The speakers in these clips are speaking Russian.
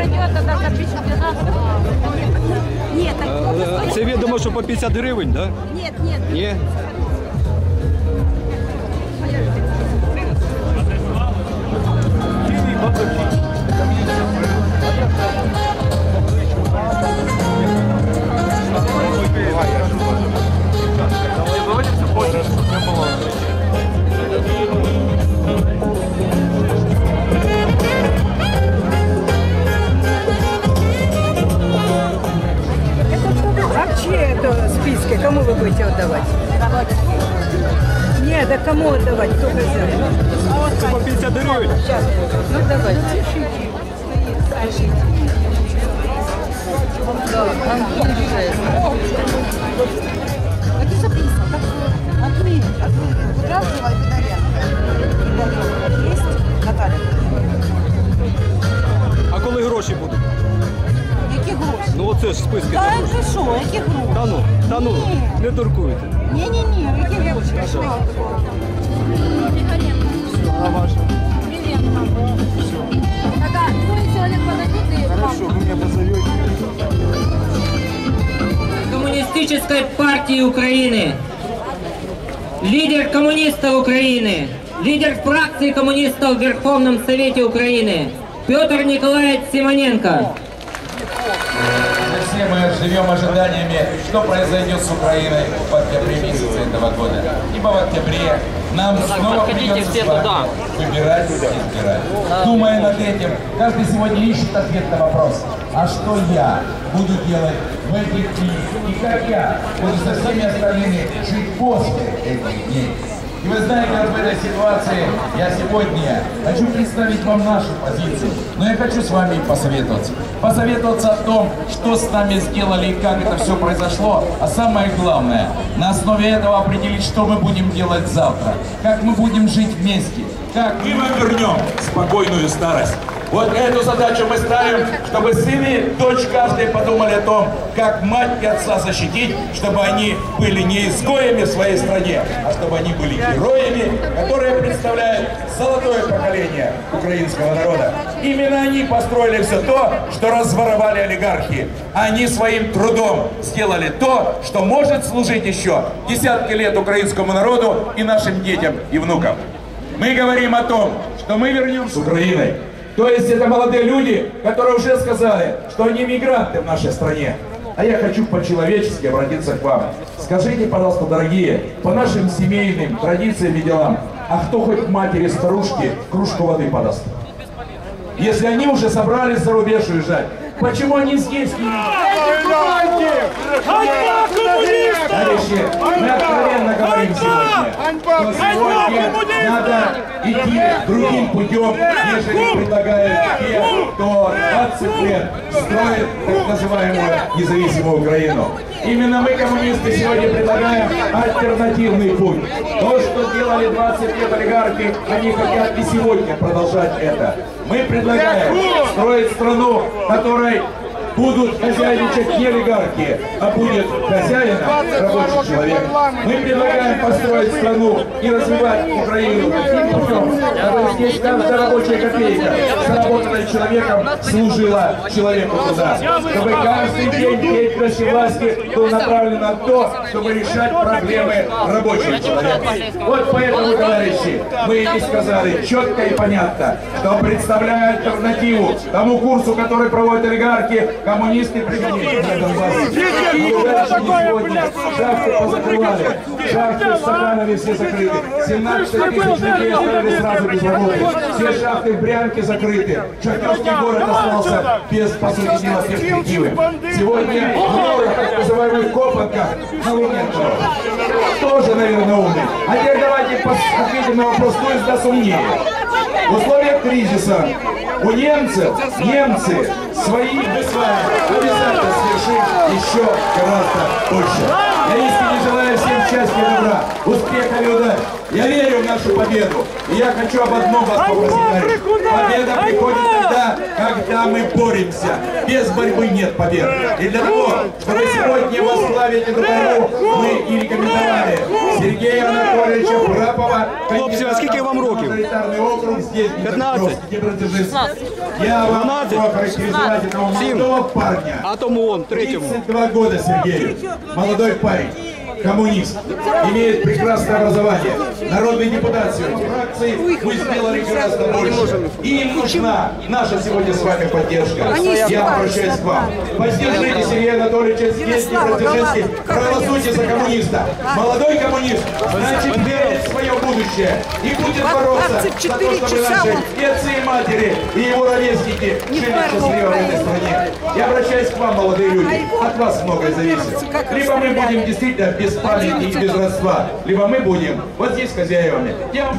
прийде, тоді за 1012. Ні, так... Э, Це ведомо, что по 50 гривень, да? Нет, нет. Ні? Отдавать? Нет, да кому отдавать? Кто хозяин? По 50 гривень. Сейчас. Ну давайте. А коли гроші будуть? Які гроші? Ну оце ж списки. Та ви що, які гроші? Та ну, та ну, не туркуйте. Ні-ні-ні, які гроші? Що? А ваша? Тогда двое человек подойдут и Хорошо, ви мене позовете. Коммунистической партии Украины, лидер коммунистов Украины, лидер фракции коммунистов в Верховном Совете Украины Петр Николаевич Симоненко. Все мы живем ожиданиями, что произойдет с Украиной в октябре месяце этого года. Ибо в октябре нам снова придется с вами выбирать и избирать. Думая над этим, каждый сегодня ищет ответ на вопрос, а что я буду делать в этих дни и как я буду со всеми остальными жить после этих дней. И вы знаете, вот в этой ситуации. Я сегодня хочу представить вам нашу позицию, но я хочу с вами посоветоваться. Посоветоваться о том, что с нами сделали и как это все произошло, а самое главное, на основе этого определить, что мы будем делать завтра, как мы будем жить вместе, как И мы вернем спокойную старость. Вот эту задачу мы ставим, чтобы сын и дочь каждый подумали о том, как мать и отца защитить, чтобы они были не изгоями в своей стране, а чтобы они были героями, которые представляют золотое поколение украинского народа. Именно они построили все то, что разворовали олигархи. Они своим трудом сделали то, что может служить еще десятки лет украинскому народу и нашим детям и внукам. Мы говорим о том, что мы вернем с Украиной. То есть это молодые люди, которые уже сказали, что они мигранты в нашей стране. А я хочу по-человечески обратиться к вам. Скажите, пожалуйста, дорогие, по нашим семейным традициям и делам, а кто хоть матери старушки кружку воды подаст? Если они уже собрались за рубеж уезжать, почему они здесь не Товарищи, мы откровенно говорим сегодня, что сегодня надо идти другим путем, нежели предлагают те, кто 20 лет строит так называемую независимую Украину. Именно мы, коммунисты, сегодня предлагаем альтернативный путь. То, что делали 20 лет олигархи, они хотят и сегодня продолжать это. Мы предлагаем строить страну, tonight. Будут хозяйничать не олигархи, а будет хозяином рабочий человек. Мы предлагаем построить страну и развивать Украину таким путем, чтобы здесь каждая рабочая копейка, заработанная человеком, служила человеку туда. Чтобы каждый день деятельности власти был направлен на то, чтобы решать проблемы рабочих человека. Вот поэтому, товарищи, мы и сказали четко и понятно, что представляя альтернативу тому курсу, который проводят олигархи, коммунисты дальше не сегодня. Шахты позакрывали. Шахты в все закрыты. 17 тысяч людей оставили сразу без работы. Все шахты в Брянке закрыты. Шахтерский город остался без, по сути дела, перспективы. Сегодня в так называемых Копанках на Луненкова тоже, наверное, умный. А теперь давайте ответим на вопрос, кто из нас умнее. В условиях кризиса у немцев, немцы свои мы с вами обязательно совершим еще гораздо больше. Я искренне желаю всем счастья и добра, успеха и удач. Я верю в нашу победу. И я хочу об одном вас попросить, товарищи. Победа приходит тогда, когда мы боремся. Без борьбы нет победы. И для того, чтобы сегодня возглавить эту борьбу, мы и рекомендовали Сергея Анатольевича Брапова, Хлопці, а скільки вам років? мажоритарный округ здесь, 15. Днепропетровск, Днепродзержинск. Я вам 12. могу этого молодого парня. А тому он, третьому. 32 года Сергею. Молодой парень. Коммунист. Имеет прекрасное образование. Народный депутат сегодня. Фракции мы сделали гораздо больше. И им нужна наша сегодня с вами поддержка. Я обращаюсь к вам. Поддержите Сергея Анатольевича Сергеевский, Протяженский. Проголосуйте за коммуниста. Молодой коммунист, значит, будущее. И будет бороться за то, 24 чтобы наши и отцы, и матери, и его ровесники жили счастливо в этой стране. Я обращаюсь к вам, молодые люди. От вас многое зависит. Либо мы будем действительно без памяти и без родства, либо мы будем вот здесь хозяевами. Я вам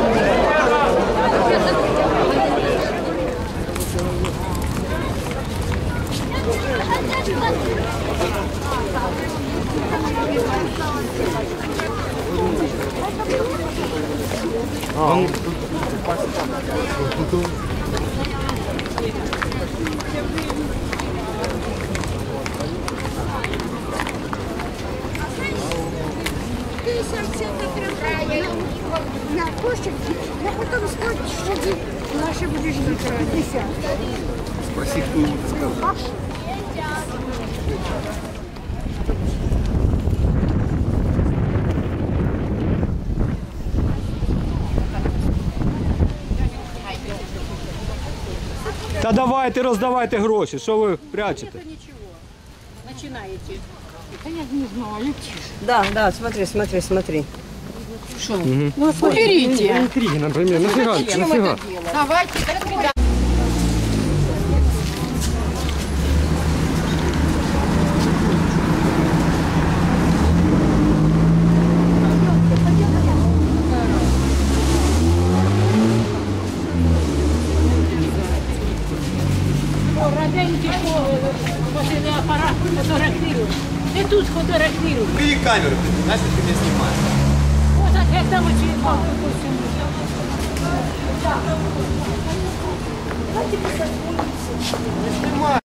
на площадь, я потом скажу, что наши ближние 50. Спроси, кто ему это сказал. Та давайте, роздавайте гроші, що ви прячете? Да, да, смотри, смотри, смотри. Интриги, например. Нафига? Нафига? Раденьки Фотографируешь. Бери камеру, нафиг ты меня снимаешь. Вот от этого чего. Не снимай.